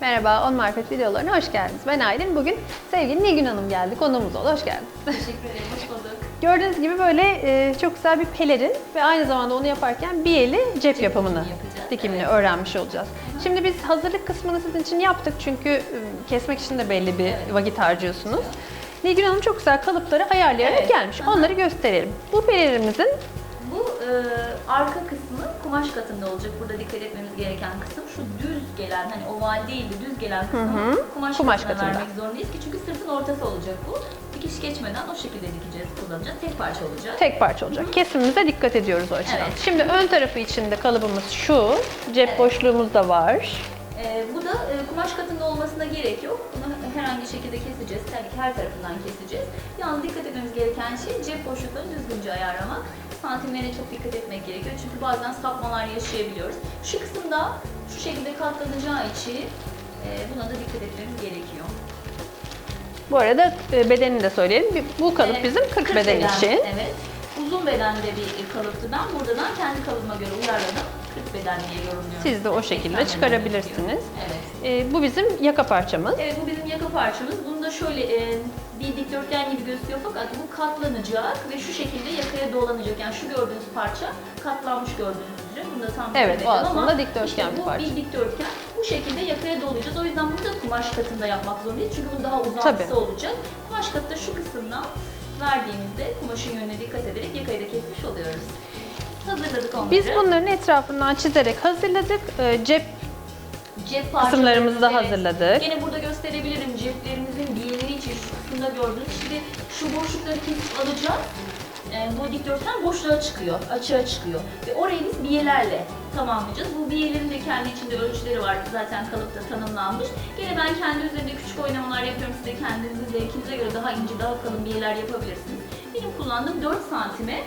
Merhaba, On Marifet videolarına hoş geldiniz. Ben Aylin. Bugün sevgili Nilgün Hanım geldi. Konuğumuz oldu. Hoş geldiniz. Teşekkür ederim, hoş bulduk. Gördüğünüz gibi böyle e, çok güzel bir pelerin ve aynı zamanda onu yaparken bir eli cep yapımını, yapacağız, dikimini öğrenmiş olacağız. Şimdi biz hazırlık kısmını sizin için yaptık çünkü e, kesmek için de belli bir vakit harcıyorsunuz. Nilgün Hanım çok güzel kalıpları ayarlayarak Evet. gelmiş. Onları gösterelim. Bu pelerinimizin Bu e, arka kısmı kumaş katında olacak. Burada dikkat etmemiz gereken kısım şu düz gelen, hani oval değil de düz gelen kısmı Hı hı. kumaş, Kumaş katına katında. vermek zorundayız ki çünkü sırtın ortası olacak bu. Dikiş geçmeden o şekilde dikeceğiz, kullanacağız. Tek parça olacak. tek parça olacak. Kesimimize dikkat ediyoruz o açıdan. Evet. Şimdi ön tarafı içinde kalıbımız şu. Cep Evet. boşluğumuz da var. E, bu da e, kumaş katında olmasına gerek yok. Bunu herhangi şekilde keseceğiz. Tabii ki her tarafından keseceğiz. Yalnız dikkat etmemiz gereken şey cep boşluklarını düzgünce ayarlamak. Santimlere çok dikkat etmek gerekiyor. Çünkü bazen sapmalar yaşayabiliyoruz. Şu kısımda şu şekilde katlanacağı için e, buna da dikkat etmemiz gerekiyor. Bu arada e, bedenini de söyleyelim. Bu kalıp Evet, bizim 40, beden, için. Evet. Uzun bedende bir kalıptı. Ben buradan kendi kalıbıma göre uyarladım. 40 beden diye yorumluyorum. Siz de o 80 şekilde çıkarabilirsiniz. Evet. E, bu bizim yaka parçamız. Evet bu bizim yaka parçamız. Bunu da şöyle e, bir dikdörtgen gibi gözüküyor fakat bu katlanacak ve şu şekilde yakaya dolanacak. Yani şu gördüğünüz parça katlanmış gördüğünüz üzere. Bunu da tam Evet, o aslında ama dikdörtgen işte bir bu parça. bir dikdörtgen. Bu şekilde yakaya dolayacağız. O yüzden bunu da kumaş katında yapmak zorundayız. Çünkü bu daha uzantısı Tabii. olacak. Kumaş katı da şu kısımdan verdiğimizde kumaşın yönüne dikkat ederek yakayı da kesmiş oluyoruz. Hazırladık onları. Biz bunların etrafından çizerek hazırladık. E, cep Cep kısımlarımızı da hazırladık. Yine burada gösterebilirim ceplerimizin biyeleri için şu kısımda gördüğünüz. Şimdi şu boşlukları kesip alacağız. Ee, bu dikdörtgen boşluğa çıkıyor, açığa çıkıyor. Ve orayı biz biyelerle tamamlayacağız. Bu biyelerin de kendi içinde ölçüleri var. Zaten kalıpta tanımlanmış. Yine ben kendi üzerinde küçük oynamalar yapıyorum. Siz de kendinizin zevkinize göre daha ince, daha kalın biyeler yapabilirsiniz. Benim kullandığım 4 santime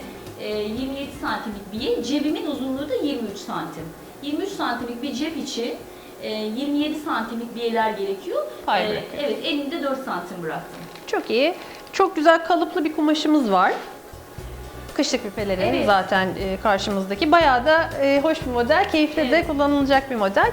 27 santimlik biye. Cebimin uzunluğu da 23 santim. 23 santimlik bir cep için e, 27 santimlik biyeler gerekiyor. Pay E, bırakıyor. evet, elimde 4 santim bıraktım. çok iyi. Çok güzel kalıplı bir kumaşımız var. Kışlık bir pelerin Evet. zaten e, karşımızdaki. Bayağı da e, hoş bir model, keyifli de Evet. kullanılacak bir model.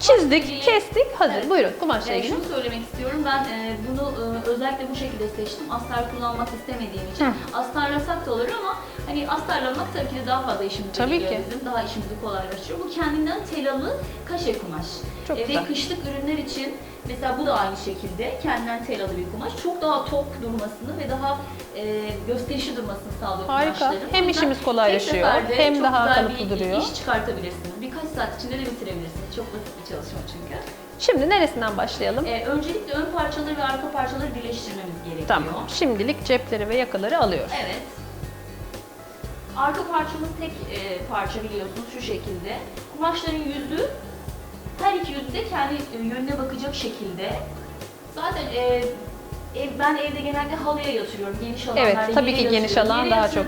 Çizdik, kestik, hazır. Evet. Buyurun kumaşla Ee, şunu söylemek istiyorum. Ben e, bunu e, özellikle bu şekilde seçtim. Astar kullanmak istemediğim için. Hı. Astarlasak da olur ama hani astarlamak tabii ki de daha fazla işimize Tabii geliyor ki. bizim. Daha işimizi kolaylaştırıyor. Bu kendinden telalı kaşe kumaş. Çok E, güzel. Ve kışlık ürünler için mesela bu da aynı şekilde kendinden telalı bir kumaş. Çok daha tok durmasını ve daha e, durmasını sağlıyor Harika. kumaşların. Hem işimiz kolaylaşıyor, hem daha kalıplı duruyor. iş çıkartabilirsiniz. Birkaç saat içinde de bitirebilirsiniz. Çok basit bir çalışma çünkü. Şimdi neresinden başlayalım? Ee, öncelikle ön parçaları ve arka parçaları birleştirmemiz gerekiyor. Tamam. Şimdilik cepleri ve yakaları alıyoruz. Evet. Arka parçamız tek e, parça biliyorsunuz şu şekilde. Kumaşların yüzü her iki yüzü de kendi e, yönüne bakacak şekilde. Zaten e, ev, ben evde genelde halıya yatırıyorum. Geniş alanlarda Evet, tabii ki geniş alan daha çok.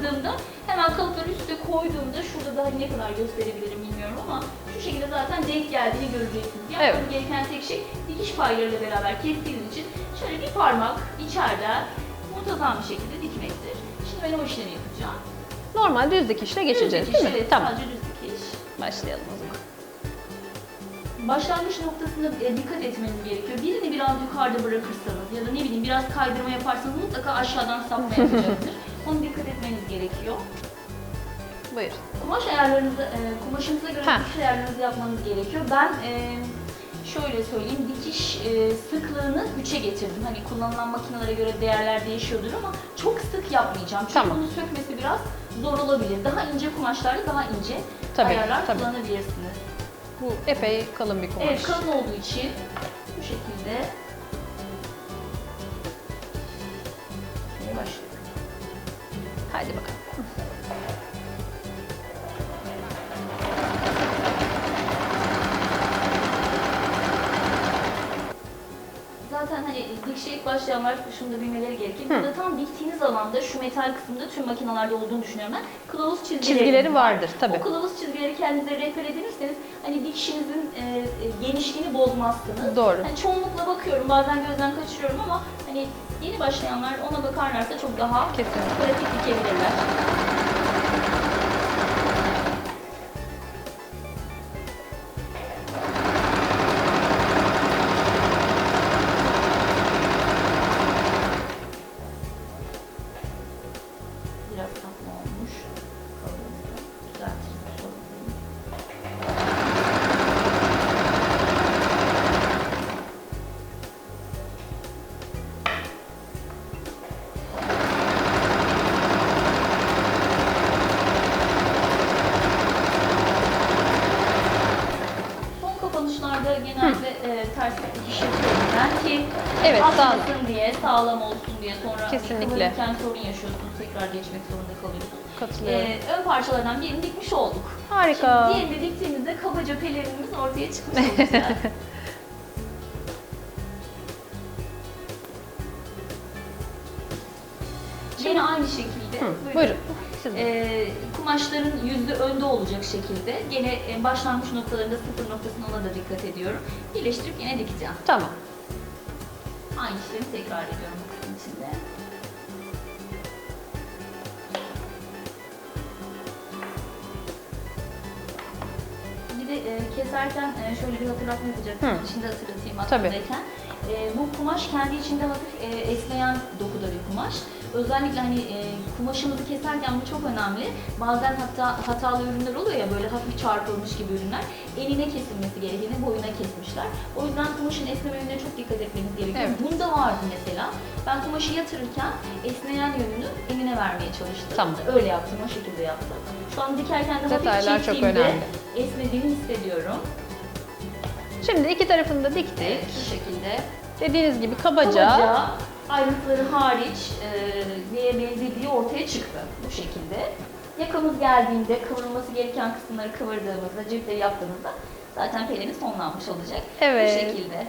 Hemen kalıpları üstüne koyduğumda şurada daha ne kadar gösterebilirim ama şu şekilde zaten denk geldiğini göreceksiniz. Yapmanız Evet. gereken tek şey dikiş paylarıyla beraber kestiğiniz için şöyle bir parmak içeriden muntazam bir şekilde dikmektir. Şimdi ben o işlemi yapacağım. Normal düz dikişle geçeceğiz Düz değil mi? dikiş, Evet, Tamam. sadece düz dikiş. Başlayalım o zaman. Başlangıç noktasına e, dikkat etmeniz gerekiyor. Birini biraz yukarıda bırakırsanız ya da ne bileyim biraz kaydırma yaparsanız mutlaka aşağıdan sapma yapacaktır. Onu dikkat etmeniz gerekiyor. Buyur. Kumaş ayarlarınızı, e, kumaşınıza göre Ha. dikiş ayarlarınızı yapmanız gerekiyor. Ben e, şöyle söyleyeyim, dikiş e, sıklığını 3'e getirdim. Hani kullanılan makinelere göre değerler değişiyordur ama çok sık yapmayacağım. Çünkü Tamam. bunu sökmesi biraz zor olabilir. Daha ince kumaşlarda daha ince Tabii, ayarlar tabii. kullanabilirsiniz. Bu epey kalın bir kumaş. Evet, kalın olduğu için bu şekilde. Hadi bakalım. Zaten hani dikişe ilk başlayanlar şunu da bilmeleri gerekir. Burada tam diktiğiniz alanda şu metal kısmında tüm makinalarda olduğunu düşünüyorum ben. Kılavuz çizgileri, Çizgileri vardır tabii. O kılavuz çizgileri kendinize rehber edinirseniz hani dikişinizin e, e, genişliğini bozmazsınız. Doğru. Hani çoğunlukla bakıyorum bazen gözden kaçırıyorum ama hani yeni başlayanlar ona bakarlarsa çok daha Kesinlikle. pratik dikebilirler. Yapıyorum ki Evet, sağ- atmasın diye, sağlam olsun diye sonra Kesinlikle. sorun yaşıyorsunuz, tekrar geçmek zorunda kalıyorsunuz. Katılıyorum. Ee, ön parçalardan birini dikmiş olduk. Harika. Şimdi diğerini diktiğimizde kabaca pelerinimiz ortaya çıkmış olacak. Yine aynı şekilde Hı, buyurun. De. Ee, kumaşların yüzü önde olacak şekilde gene e, başlangıç noktalarında sıfır noktasına ona da dikkat ediyorum. Birleştirip yine dikeceğim. Tamam. Aynı işlemi tekrar ediyorum içinde. Bir de e, keserken e, şöyle bir hatırlatma yapacaktım. Hı. Şimdi hatırlatayım aklımdayken. E, bu kumaş kendi içinde hafif e, esneyen dokuda bir kumaş. Özellikle hani e, kumaşımızı keserken bu çok önemli. Bazen hatta hatalı ürünler oluyor ya böyle hafif çarpılmış gibi ürünler. Enine kesilmesi gerekeni boyuna kesmişler. O yüzden kumaşın esneme yönüne çok dikkat etmeniz gerekiyor. Evet. Bunda vardı mesela. Ben kumaşı yatırırken esneyen yönünü enine vermeye çalıştım. Tamam. Öyle yaptım, o şekilde yaptım. Şu an dikerken de Detaylar hafif çok çektiğimde önemli. esnediğini hissediyorum. Şimdi iki tarafını da diktik. Evet, şu şekilde. Dediğiniz gibi kabaca, Kabaca ayrıntıları hariç e, neye benzediği ortaya çıktı bu şekilde. Yakamız geldiğinde kıvrılması gereken kısımları kıvırdığımızda, cepleri yaptığımızda zaten peleni sonlanmış olacak. Evet. Bu şekilde.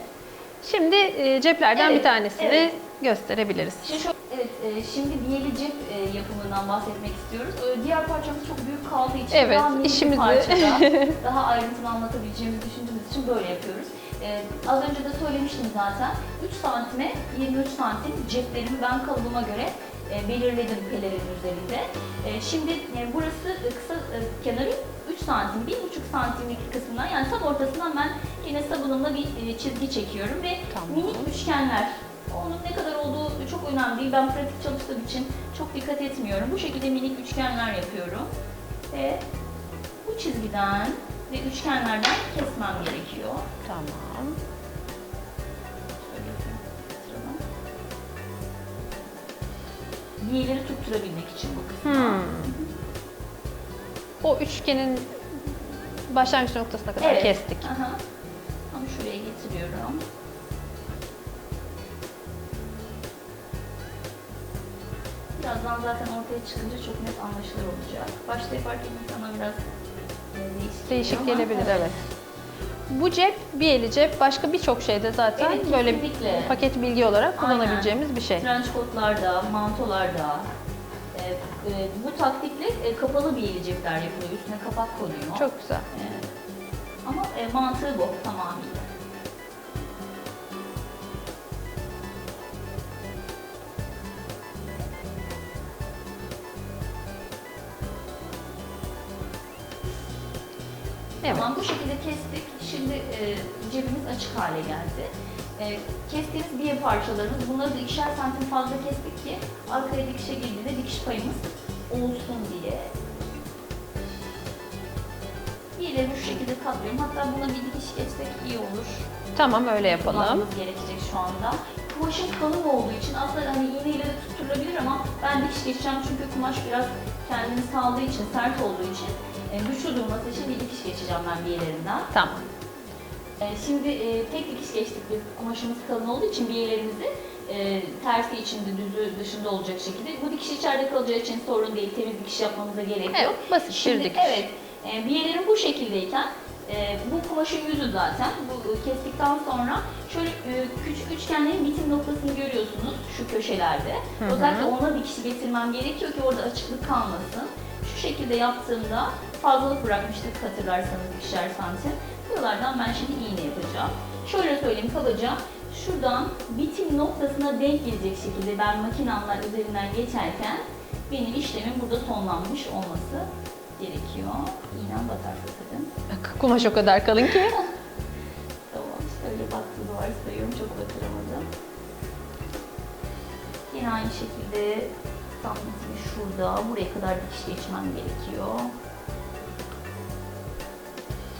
şimdi e, ceplerden Evet, bir tanesini evet. gösterebiliriz. Şimdi şu, evet, e, şimdi diyeli cep e, yapımından bahsetmek istiyoruz. E, diğer parçamız çok büyük kaldığı için Evet, daha işimizi- parçada daha ayrıntılı anlatabileceğimizi düşündüğümüz için böyle yapıyoruz. E, az önce de söylemiştim zaten. 3 santime 23 santim ceplerimi ben kalıbıma göre e, belirledim pelerin üzerinde. E, şimdi e, burası e, kısa e, kenarı 3 santim, 1,5 santimlik kısmından yani tam ortasından ben yine sabunumla bir e, çizgi çekiyorum ve Tamam. minik üçgenler onun ne kadar olduğu çok önemli değil. Ben pratik çalıştığım için çok dikkat etmiyorum. Bu şekilde minik üçgenler yapıyorum. Ve bu çizgiden ve üçgenlerden kesmem gerekiyor. Tamam. Biyeleri tutturabilmek için bu kısmı. Hmm. O üçgenin başlangıç noktasına kadar Evet. kestik. Aha. Onu şuraya getiriyorum. Birazdan zaten ortaya çıkınca çok net anlaşılır olacak. Başta yaparken insana biraz değişik, Değişik geliyor ama- gelebilir evet. Bu cep, bir eli cep başka birçok şeyde zaten Evet, böyle kesinlikle. paket bilgi olarak Aynen. kullanabileceğimiz bir şey. Trench coatlarda, mantolarda e, e, bu taktikle e, kapalı bir cepler yapılıyor. Üstüne kapak konuyor. Çok güzel. E, ama e, mantığı bu tamamıyla. Evet. Tamam bu şekilde kestik. Şimdi e, cebimiz açık hale geldi. E, kestiğimiz biye parçalarımız bunları da ikişer santim fazla kestik ki arkaya dikişe girdiğinde dikiş payımız olsun diye. Biyeleri bu şekilde katlıyorum. Hatta buna bir dikiş geçsek iyi olur. Tamam öyle yapalım. Kullanmamız gerekecek şu anda. Kumaşın kalın olduğu için aslında hani iğneyle de tutturulabilir ama ben dikiş geçeceğim çünkü kumaş biraz kendini saldığı için, sert olduğu için e, güçlü durması için bir dikiş geçeceğim ben biyelerinden. Tamam. E, şimdi e, tek dikiş geçtik biz kumaşımız kalın olduğu için biyelerimizi e, tersi içinde, düzü dışında olacak şekilde. Bu dikiş içeride kalacağı için sorun değil, temiz dikiş yapmamıza gerek yok. Evet, basit bir Şimdi dikiş. evet, e, biyelerim bu şekildeyken bu kumaşın yüzü zaten. Bu kestikten sonra şöyle e, küçük üçgenlerin bitim noktasını görüyorsunuz şu köşelerde. hı. Özellikle ona dikişi getirmem gerekiyor ki orada açıklık kalmasın. Şu şekilde yaptığımda fazlalık bırakmıştık hatırlarsanız ikişer santim. Buralardan ben şimdi iğne yapacağım. Şöyle söyleyeyim kabaca. Şuradan bitim noktasına denk gelecek şekilde ben makinamlar üzerinden geçerken benim işlemim burada sonlanmış olması gerekiyor. İğnem batarsa. Bak, Kumaş o kadar kalın ki. Tamam işte öyle varsayıyorum çok batıramadım. Yine aynı şekilde tam şurada. Buraya kadar dikiş geçmem gerekiyor.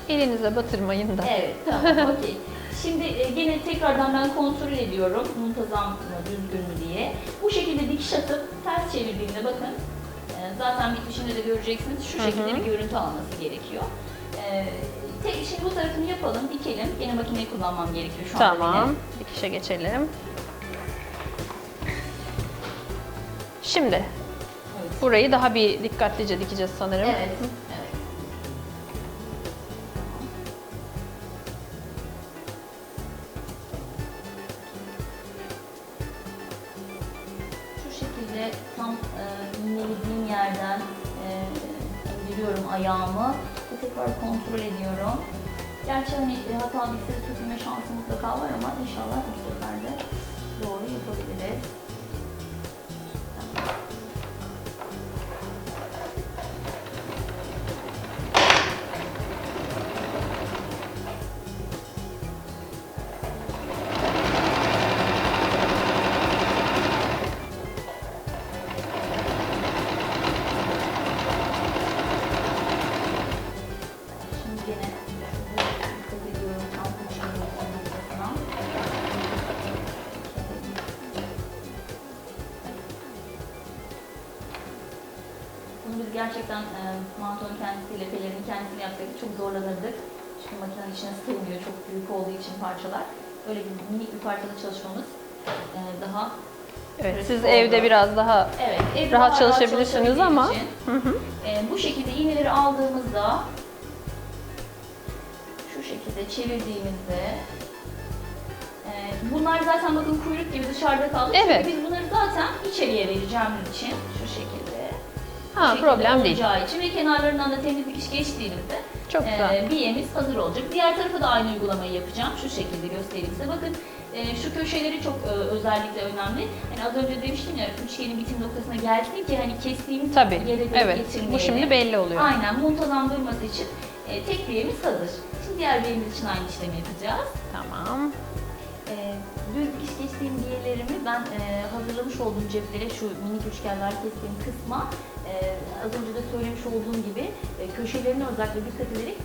Elinize batırmayın da. Evet tamam okey. Şimdi e, gene tekrardan ben kontrol ediyorum muntazam mı düzgün mü diye. Bu şekilde dikiş atıp ters çevirdiğimde bakın e, zaten bitişinde de göreceksiniz şu şekilde bir görüntü alması gerekiyor. E, şimdi bu tarafını yapalım, dikelim. Yine makineyi kullanmam gerekiyor şu anda Tamam. benim. Dikişe geçelim. Şimdi. Burayı daha bir dikkatlice dikeceğiz sanırım. Evet. evet. Şu şekilde tam e, yerden e, ayağımı tekrar kontrol ediyorum. Gerçi hani e, hata bitse sökülme şansı mutlaka var ama inşallah gerçekten e, mantonun kendisiyle, pelerin kendisiyle yapsaydık çok zorlanırdık. Çünkü makinenin içine sığmıyor çok büyük olduğu için parçalar. Öyle bir minik bir parçada çalışmamız e, daha Evet, siz oldu. evde biraz daha Evet, evde Rahat daha çalışabilirsiniz çalışabildiğim ama- Hı hı. e, bu şekilde iğneleri aldığımızda şu şekilde çevirdiğimizde e, bunlar zaten bakın kuyruk gibi dışarıda kaldı. Evet. Çünkü biz bunları zaten içeriye vereceğim için şu şekilde. Bu ha problem değil. olacağı için ve kenarlarından da temizlik iş geçtiğimizde Çok güzel. e, biyemiz hazır olacak. Diğer tarafa da aynı uygulamayı yapacağım. Şu şekilde göstereyim size. Bakın e, şu köşeleri çok e, özellikle önemli. Hani az önce demiştim ya üçgenin bitim noktasına gelsin ki hani kestiğimiz Tabii. yere denk Evet. Bu getirmeyelim. şimdi belli oluyor. Aynen muntazam durması için e, tek biyemiz hazır. Şimdi diğer biyemiz için aynı işlemi yapacağız. Tamam. E, düz dikiş geçtiğim biyelerimi ben e, hazırlamış olduğum ceplere şu minik üçgenler kestiğim kısma e, az önce de söylemiş olduğum gibi e, köşelerine özellikle dikkat ederek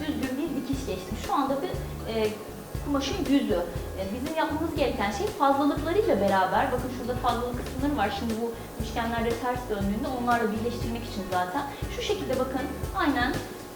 düzgün bir dikiş geçtim. Şu anda bir e, kumaşın yüzü. E, bizim yapmamız gereken şey fazlalıklarıyla beraber, bakın şurada fazlalık kısımları var. Şimdi bu üçgenlerde ters döndüğünde onlarla birleştirmek için zaten şu şekilde bakın aynen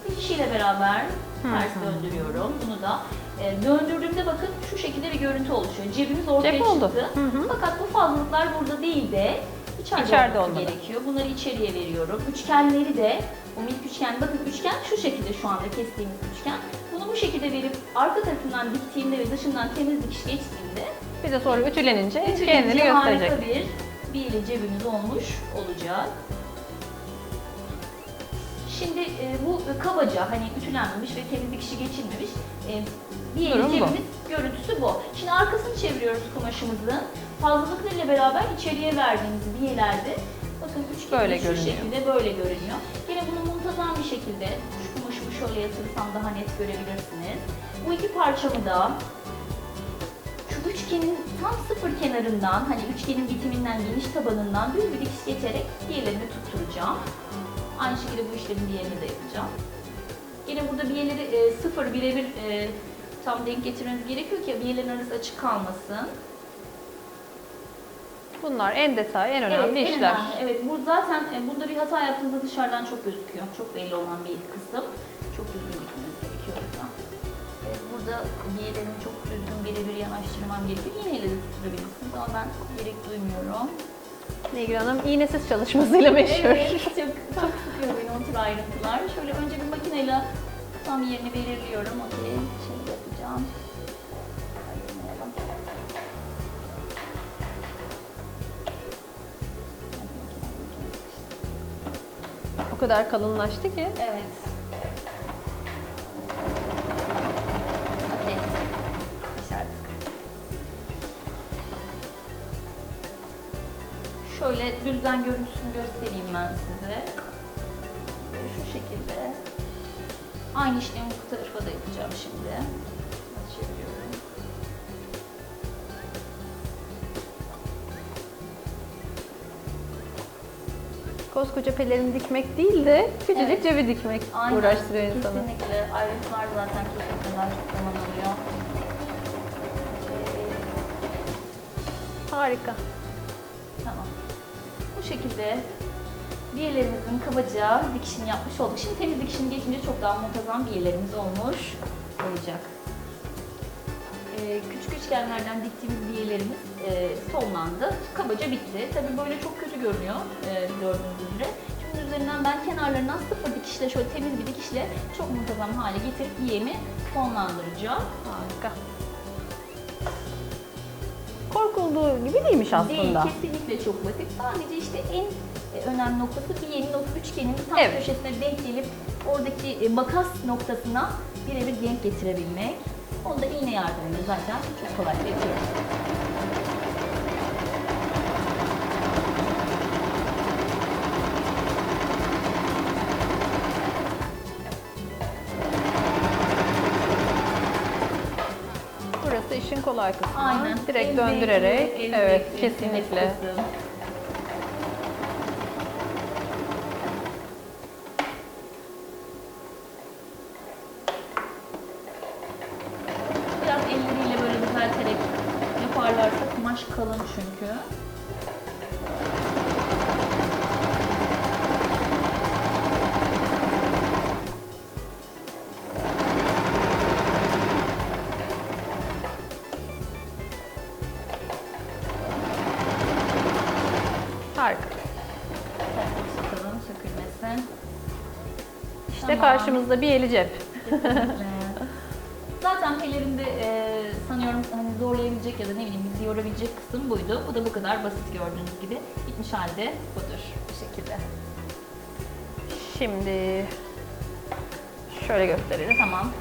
dikişiyle beraber ters döndürüyorum. Bunu da e, döndürdüğümde bakın şu şekilde bir görüntü oluşuyor. Cebimiz ortaya Cep oldu. çıktı. Hı hı. Fakat bu fazlalıklar burada değil de içeride, İçeride olması olmalı. gerekiyor. Bunları içeriye veriyorum. Üçgenleri de bu minik üçgen, bakın üçgen şu şekilde şu anda kestiğimiz üçgen. Bunu bu şekilde verip arka tarafından diktiğimde ve dışından temiz dikiş geçtiğimde Bir de sonra ütülenince kendini gösterecek. harika bir bir cebimiz olmuş olacak. Şimdi e, bu kabaca hani ütülenmemiş ve temizlik işi geçilmemiş e, bir yeni Durum bu. cebimiz görüntüsü bu. Şimdi arkasını çeviriyoruz kumaşımızın. Fazlalıklarıyla beraber içeriye verdiğimiz biyelerde bakın üçgen Böyle şu görünüyor. şekilde böyle görünüyor. Yine bunu muntazam bir şekilde şu kumaşımı şöyle yatırsam daha net görebilirsiniz. Bu iki parçamı da şu üçgenin tam sıfır kenarından hani üçgenin bitiminden geniş tabanından düz bir dikiş geçerek diğerlerini tutturacağım. Aynı şekilde bu işlemin diğerini de yapacağım. Yine burada biyeleri e, sıfır birebir e, tam denk getirmeniz gerekiyor ki biyelerin arası açık kalmasın. Bunlar en detay, en önemli evet, en işler. önemli. Evet, bu zaten e, burada bir hata yaptığınızda dışarıdan çok gözüküyor. Çok belli olan bir kısım. Çok düzgün gitmeniz gerekiyor burada. E, burada biyelerini çok düzgün birebir yanaştırmam gerekiyor. İğneyle de tutturabilirsiniz ama ben gerek duymuyorum. Nilgün Hanım iğnesiz çalışmasıyla meşhur. Evet, çok, çok sıkıyor beni o tür ayrıntılar. Şöyle önce bir makineyle Tam yerini belirliyorum. Okey. Şimdi yapacağım. Aydınlayalım. O kadar kalınlaştı ki. Evet. Okey. Şöyle düzden görüntüsünü göstereyim ben size. Şu şekilde. Aynı işlemi bu tarafa da yapacağım şimdi. Çeviriyorum. Koskoca pelerini dikmek değil de küçücük Evet. cebi dikmek Aynen. uğraştırıyor insanı. Kesinlikle. Ayrıntılar zaten kesinlikle çok zaman alıyor. Harika. Tamam. Bu şekilde biyelerimizin kabaca dikişini yapmış olduk. Şimdi temiz dikişini geçince çok daha muntazam biyelerimiz olmuş olacak. Ee, küçük üçgenlerden diktiğimiz biyelerimiz e, sonlandı. Kabaca bitti. Tabii böyle çok kötü görünüyor e, gördüğünüz üzere. Şimdi üzerinden ben kenarlarından sıfır dikişle şöyle temiz bir dikişle çok muntazam hale getirip biyemi sonlandıracağım. Harika. Korkulduğu gibi değilmiş aslında. Değil, kesinlikle çok basit. Sadece işte en önemli noktası biyenin o üçgenin tam Evet. köşesine denk gelip oradaki e, makas noktasına birebir denk getirebilmek. Onu da iğne yardımıyla zaten çok kolay yapıyoruz. Burası işin kolay kısmı. Aynen. Direkt En döndürerek. en evet, kesinlikle. kısım. Karşımızda bir eli cep. Zaten pelerinde e, sanıyorum hani zorlayabilecek ya da ne bileyim bizi yorabilecek kısım buydu. Bu da bu kadar basit gördüğünüz gibi. Bitmiş halde budur bu şekilde. Şimdi şöyle gösterelim. Tamam.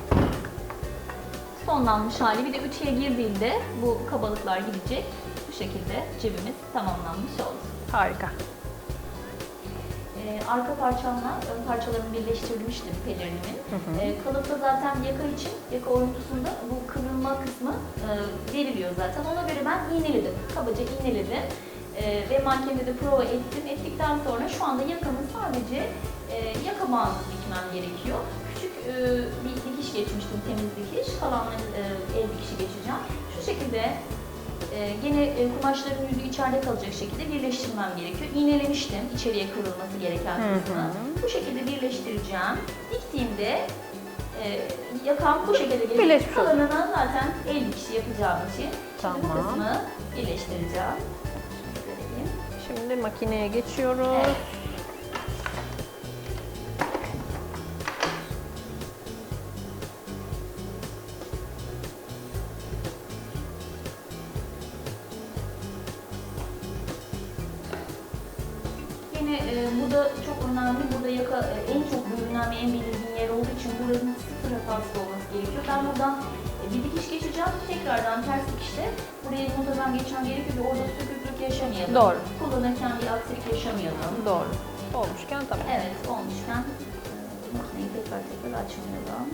Sonlanmış hali bir de ütüye girdiğinde bu kabalıklar gidecek. Bu şekilde cebimiz tamamlanmış oldu. Harika. Arka parçamla ön parçalarımı birleştirmiştim pelerinimin. Ee, kalıpta zaten yaka için, yaka oyuntusunda bu kıvrılma kısmı e, veriliyor zaten. Ona göre ben iğneledim, kabaca iğneledim. Ee, ve mankende de prova ettim. Ettikten sonra şu anda yakamın sadece e, yaka bağını dikmem gerekiyor. Küçük e, bir dikiş geçmiştim, temiz dikiş. Kalanları e, el dikişi geçeceğim. Şu şekilde gene e, kumaşların yüzü içeride kalacak şekilde birleştirmem gerekiyor. İğnelemiştim içeriye kırılması gereken kısmı. Bu şekilde birleştireceğim. Diktiğimde e, yakam bu şekilde gelecek. Kalanına zaten el dikişi yapacağım için. Şimdi bu Tamam. kısmı birleştireceğim. Şimdi makineye geçiyoruz. Evet. Yine e, bu da çok önemli. Burada yaka e, en çok görünen ve en belirgin yer olduğu için buranın sıfır hatası olması gerekiyor. Ben buradan e, bir dikiş geçeceğim. Tekrardan ters dikişte buraya muntazam geçmem gerekiyor ve orada söküklük yaşamayalım. Doğru. Kullanırken bir aksilik yaşamayalım. Doğru. Olmuşken tamam. Evet, olmuşken e, makineyi tekrar tekrar açmayalım.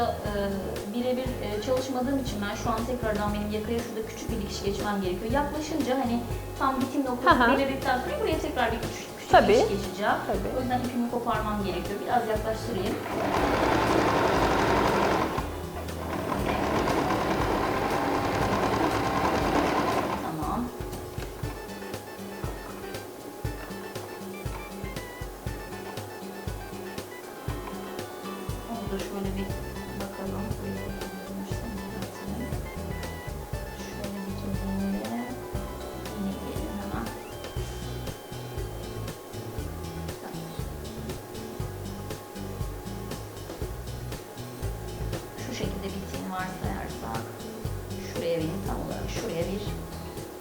Burada e, birebir e, çalışmadığım için ben şu an tekrardan benim yakaya şurada küçük bir dikiş geçmem gerekiyor. Yaklaşınca hani tam bitim noktası Aha. belirledikten sonra buraya tekrar bir küçük, küçük Tabii. dikiş geçeceğim. Tabii. O yüzden ipimi koparmam gerekiyor. Biraz yaklaştırayım. Şekilde bittiğini varsayarsak şuraya benim tam olarak şuraya bir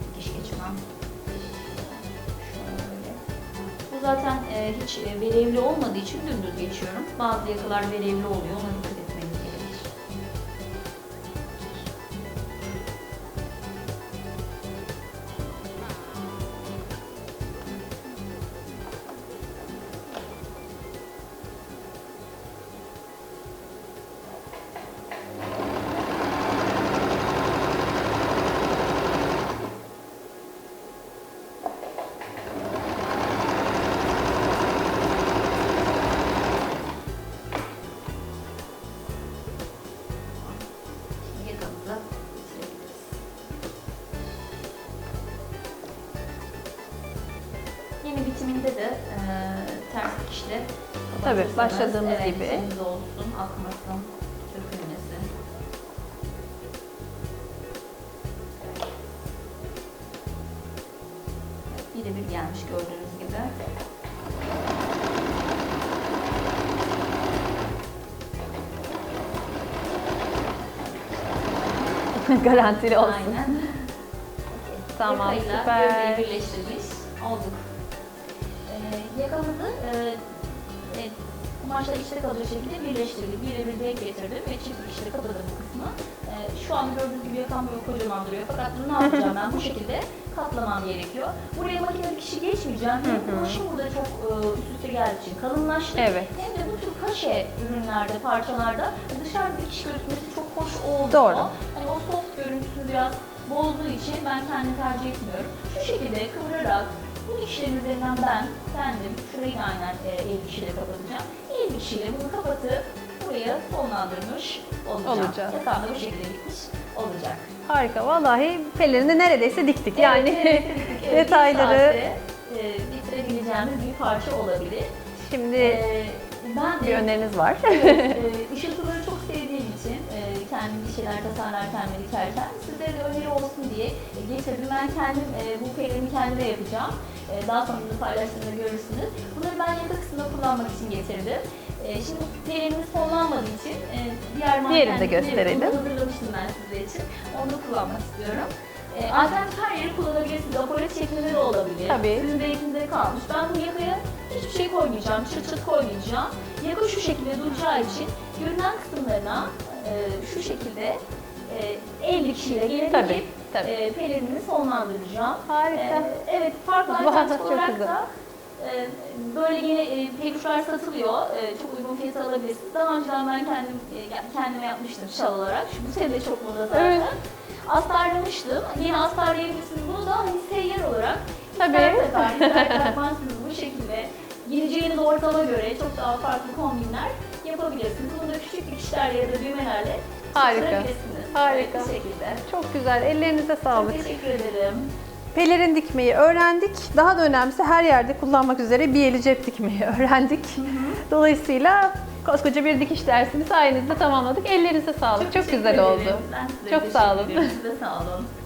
dikiş geçmem. Şöyle. Bu zaten e, hiç verevli olmadığı için dümdüz geçiyorum. Bazı yakalar verevli oluyor. Ona Tabii, başladığımız evet, gibi. temiz olsun, akmasın, dökülmesin. Birebir gelmiş gördüğünüz gibi. Garantili olsun. Aynen. Tamam, Yakayla süper. birleştirmiş olduk. Ee, yakamızı e, kumaşla içte kalacak şekilde birleştirdik. Birebir denk getirdim ve çift dikişle kapadım bu kısmı. Ee, şu an gördüğünüz gibi yakam böyle kocaman duruyor. Fakat bunu ne yapacağım ben? Bu şekilde katlamam gerekiyor. Buraya makine dikişi geçmeyeceğim. Hem kumaşım burada çok e, üst üste geldiği için kalınlaştı. Evet. Hem de bu tür kaşe ürünlerde, parçalarda dışarıda dikiş görüntüsü çok hoş oldu. Doğru. Hani o soft görüntüsü biraz bozduğu için ben kendi tercih etmiyorum. Şu şekilde kıvırarak bu dikişlerin üzerinden ben kendim şurayı da aynen e, el dikişiyle kapatacağım. El dikişiyle bunu kapatıp buraya sonlandırmış olacağım. Olacağız. Yatağım da bu şekilde bitmiş olacak. Harika. Vallahi pelerini neredeyse diktik. Yani Evet, evet, evet, evet. Bir detayları saatte, e, bitirebileceğimiz bir parça olabilir. şimdi E, ben de bir öneriniz var. Evet, e, ışıltıları kendim bir şeyler tasarlarken ve dikerken sizlere de öneri olsun diye e, getirdim. Ben kendim e, bu pelerimi kendime yapacağım. E, daha sonra da paylaştığımda görürsünüz. Bunları ben yaka kısmında kullanmak için getirdim. E, şimdi pelerimiz fonlanmadığı için e, diğer Diğerini de mankenleri gösterelim. bunu hazırlamıştım ben sizler için. Onu da kullanmak istiyorum. E, alternatif her yeri kullanabilirsiniz. Apolet şeklinde de olabilir. Tabii. Sizin zevkinize kalmış. Ben bu yakaya hiçbir şey koymayacağım. Çıt çıt koymayacağım. Yaka şu şekilde duracağı için görünen kısımlarına e, şu şekilde e, el dikişiyle gene Tabii, tabii. e, pelerinimi sonlandıracağım. Harika. E, evet farklı Vay, alternatif çok olarak güzel. da e, böyle yine e, peluşlar satılıyor. E, çok uygun fiyata alabilirsiniz. Daha önceden ben kendim e, kendime yapmıştım şal olarak. Şu, bu sene de çok moda zaten. Evet. Astarlamıştım. Yine astarlayabilirsiniz. Bunu da hani seyyar olarak Tabii. ister sefer, takmazsınız bu şekilde giyeceğiniz ortama göre çok daha farklı kombinler yapabilirsiniz. Bunu da küçük dikişlerle ya da düğmelerle Harika. Harika. Evet, bu şekilde. Çok güzel. Ellerinize Çok sağlık. teşekkür ederim. Pelerin dikmeyi öğrendik. Daha da önemlisi her yerde kullanmak üzere bir eli cep dikmeyi öğrendik. Dolayısıyla koskoca bir dikiş dersini sayenizde tamamladık. Ellerinize sağlık. Çok, teşekkür güzel ederim. oldu. Ben size Çok sağ olun. Size sağ olun.